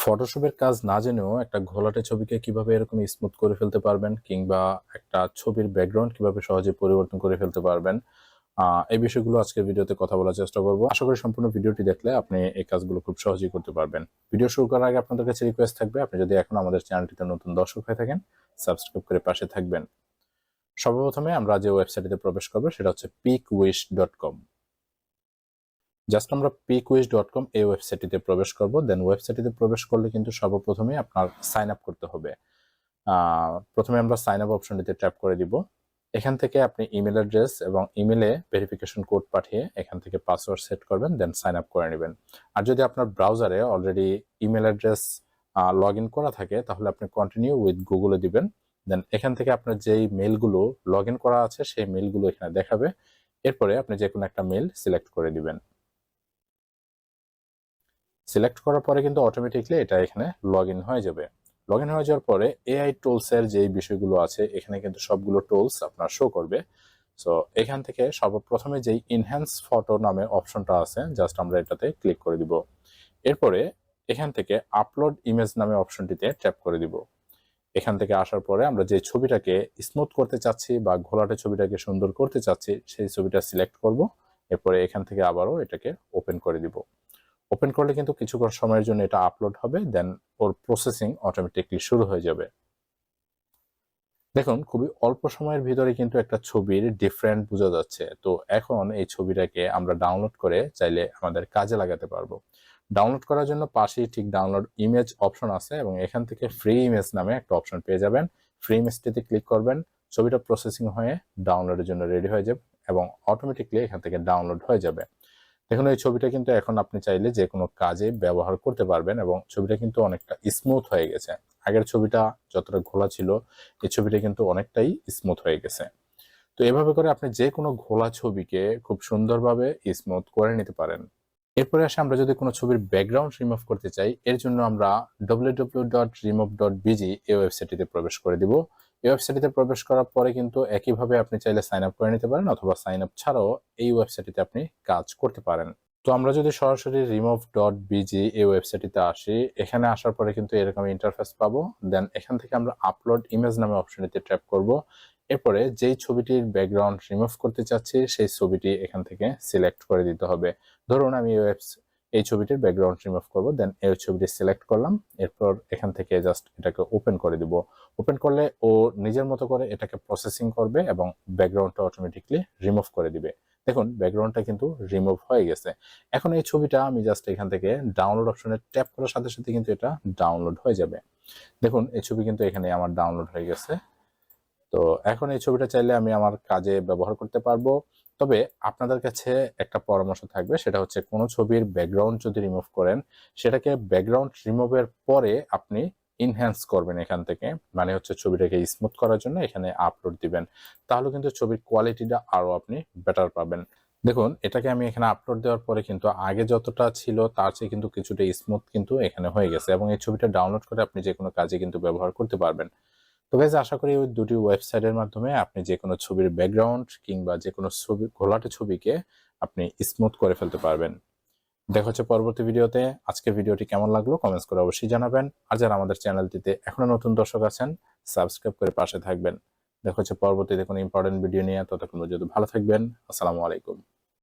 ফটোশপের কাজ না জেনেও একটা ঘোলাটে ছবিকে কীভাবে এরকম স্মুথ করে ফেলতে পারবেন কিংবা একটা ছবির ব্যাকগ্রাউন্ড কীভাবে সহজে পরিবর্তন করে ফেলতে পারবেন এই বিষয়গুলো আজকের ভিডিওতে কথা বলার চেষ্টা করব। আশা করি সম্পূর্ণ ভিডিওটি দেখলে আপনি এই কাজগুলো খুব সহজেই করতে পারবেন। ভিডিও শুরু করার আগে আপনাদের কাছে রিকোয়েস্ট থাকবে, আপনি যদি এখন আমাদের চ্যানেলটিতে নতুন দর্শক হয়ে থাকেন সাবস্ক্রাইব করে পাশে থাকবেন। সর্বপ্রথমে আমরা যে ওয়েবসাইটে প্রবেশ করব, সেটা হচ্ছে pick wish dot com just আমরা পিকউইজ ডট কম এই ওয়েবসাইটটিতে প্রবেশ করব দেন ওয়েবসাইটটিতে প্রবেশ করলে কিন্তু সর্বপ্রথমে আপনার সাইন আপ করতে হবে। প্রথমে আমরা সাইন আপ অপশনটিতে ট্যাপ করে দিব। এখান থেকে আপনি ইমেল অ্যাড্রেস এবং ইমেলে ভেরিফিকেশন কোড পাঠিয়ে এখান থেকে পাসওয়ার্ড সেট করবেন দেন সাইন আপ করে নেবেন। আর যদি আপনার ব্রাউজারে already email address log in করা থাকে, তাহলে আপনি কন্টিনিউ উইথ গুগলে দিবেন। দেন এখান থেকে আপনার যেই মেলগুলো লগ করা আছে, সেই মেলগুলো এখানে দেখাবে। এরপরে আপনি যে কোনো একটা মেল সিলেক্ট করে দিবেন। সিলেক্ট করার পরে কিন্তু অটোমেটিকলি এটা এখানে লগ হয়ে যাবে। লগ হয়ে যাওয়ার পরে এআই টুলস এর যে বিষয়গুলো আছে, এখানে কিন্তু সবগুলো টুলস আপনার শো করবে। সো এখান থেকে সর্বপ্রথমে যেই ইনহ্যান্স ফটো নামে অপশনটা আছে জাস্ট আমরা এটাতে ক্লিক করে দিব। এরপরে এখান থেকে আপলোড ইমেজ নামে অপশনটিতে ট্যাপ করে দিব। এখান থেকে আসার পরে আমরা যে ছবিটাকে স্মুথ করতে চাচ্ছি বা ঘোলাটে ছবিটাকে সুন্দর করতে চাচ্ছি, সেই ছবিটা সিলেক্ট করব। এরপরে এখান থেকে আবারও এটাকে ওপেন করে দিব। ওপেন করলে কিন্তু কিছুক্ষণ সময়ের জন্য এটা আপলোড হবে দেন ওর প্রসেসিং অটোমেটিকলি শুরু হয়ে যাবে। দেখুন, খুবই অল্প সময়ের ভিতরে কিন্তু একটা ছবির ডিফারেন্ট বোঝা যাচ্ছে। তো এখন এই ছবিটাকে আমরা ডাউনলোড করে চাইলে আমাদের কাজে লাগাতে পারব। ডাউনলোড করার জন্য পাশেই ঠিক ডাউনলোড ইমেজ অপশন আছে এবং এখান থেকে ফ্রি ইমেজ নামে একটা অপশন পেয়ে যাবেন। ফ্রি ইমেজটিতে ক্লিক করবেন, ছবিটা প্রসেসিং হয়ে ডাউনলোডের জন্য রেডি হয়ে যাবে এবং অটোমেটিকলি এখান থেকে ডাউনলোড হয়ে যাবে। দেখুন, এই ছবিটা কিন্তু এখন আপনি চাইলে যে কোনো কাজে ব্যবহার করতে পারবেন এবং ছবিটা কিন্তু অনেকটা স্মুথ হয়ে গেছে। আগের ছবিটা যতটা ঘোলা ছিল, এই ছবিটা কিন্তু অনেকটাই স্মুথ হয়ে গেছে। তো এভাবে করে আপনি যে কোনো ঘোলা ছবিকে খুব সুন্দরভাবে স্মুথ করে নিতে পারেন। এরপরে আসে আমরা যদি কোনো ছবির ব্যাকগ্রাউন্ড রিমুভ করতে চাই, এর জন্য আমরা W dot remove dot BG এই ওয়েবসাইটটিতে প্রবেশ করে দিব। এই ওয়েবসাইটটিতে প্রবেশ করার পরে কিন্তু একইভাবে আপনি চাইলে সাইন আপ করে নিতে পারেন অথবা সাইন আপ ছাড়াও এই ওয়েবসাইটটিতে আপনি কাজ করতে পারেন। তো আমরা যদি সরাসরি রিমুভ ডট বিজি এই ওয়েবসাইটটিতে আসি, এখানে আসার পরে কিন্তু এরকম ইন্টারফেস পাবো। দেন এখান থেকে আমরা আপলোড ইমেজ নামে অপশনটিতে ট্যাপ করব। এরপরে যেই ছবিটির ব্যাকগ্রাউন্ড রিমুভ করতে চাচ্ছি, সেই ছবিটি এখান থেকে সিলেক্ট করে দিতে হবে। ধরুন আমি এই ছবিটির ব্যাকগ্রাউন্ড রিমুভ করব দেন এই ছবিটি সিলেক্ট করলাম, এরপর এখান থেকে জাস্ট এটাকে ওপেন করে দিব। ওপেন করলে ও নিজের মতো করে এটাকে প্রসেসিং করবে এবং ব্যাকগ্রাউন্ডটা অটোমেটিকলি রিমুভ করে দিবে। দেখুন ব্যাকগ্রাউন্ডটা কিন্তু রিমুভ হয়ে গেছে। এখন এই ছবিটা আমি জাস্ট এখান থেকে ডাউনলোড অপশনে ট্যাপ করার সাথে সাথে কিন্তু এটা ডাউনলোড হয়ে যাবে। দেখুন, এই ছবি কিন্তু এখানে আমার ডাউনলোড হয়ে গেছে। তো এখন এই ছবিটা চাইলে আমি আমার কাজে ব্যবহার করতে পারব। তবে আপনাদের কাছে একটা পরামর্শ থাকবে, সেটা হচ্ছে কোনো ছবির ব্যাকগ্রাউন্ড যদি রিমুভ করেন, সেটাকে ব্যাকগ্রাউন্ড রিমুভের পরে আপনি ইনহ্যান্স করবেন এখান থেকে। মানে হচ্ছে ছবিটাকে স্মুথ করার জন্য এখানে আপলোড দিবেন। তাহলে কিন্তু ছবির কোয়ালিটিটা আরও আপনি বেটার পাবেন। দেখুন, এটাকে আমি এখানে আপলোড দেওয়ার পরে কিন্তু আগে যতটা ছিল, তার চেয়ে কিন্তু কিছুটা স্মুথ কিন্তু এখানে হয়ে গেছে। এবং এই ছবিটা ডাউনলোড করে আপনি যে কোনো কাজে কিন্তু ব্যবহার করতে পারবেন। তো গাইজ আশা করি ওই দুটি ওয়েবসাইটের মাধ্যমে আপনি যে কোনো ছবির ব্যাকগ্রাউন্ড কিংবা যে কোনো ছবি, ঘোলাটে ছবিকে আপনি স্মুথ করে ফেলতে পারবেন। দেখা হচ্ছে পরবর্তী ভিডিওতে। আজকের ভিডিওটি কেমন লাগল কমেন্টস করে অবশ্যই জানাবেন। আর যারা আমাদের চ্যানেলটিতে এখনও নতুন দর্শক আছেন সাবস্ক্রাইব করে পাশে থাকবেন। দেখা হচ্ছে পরবর্তীতে কোনো ইম্পর্টেন্ট ভিডিও নিয়ে। ততক্ষণ পর্যন্ত ভালো থাকবেন। আসসালামু আলাইকুম।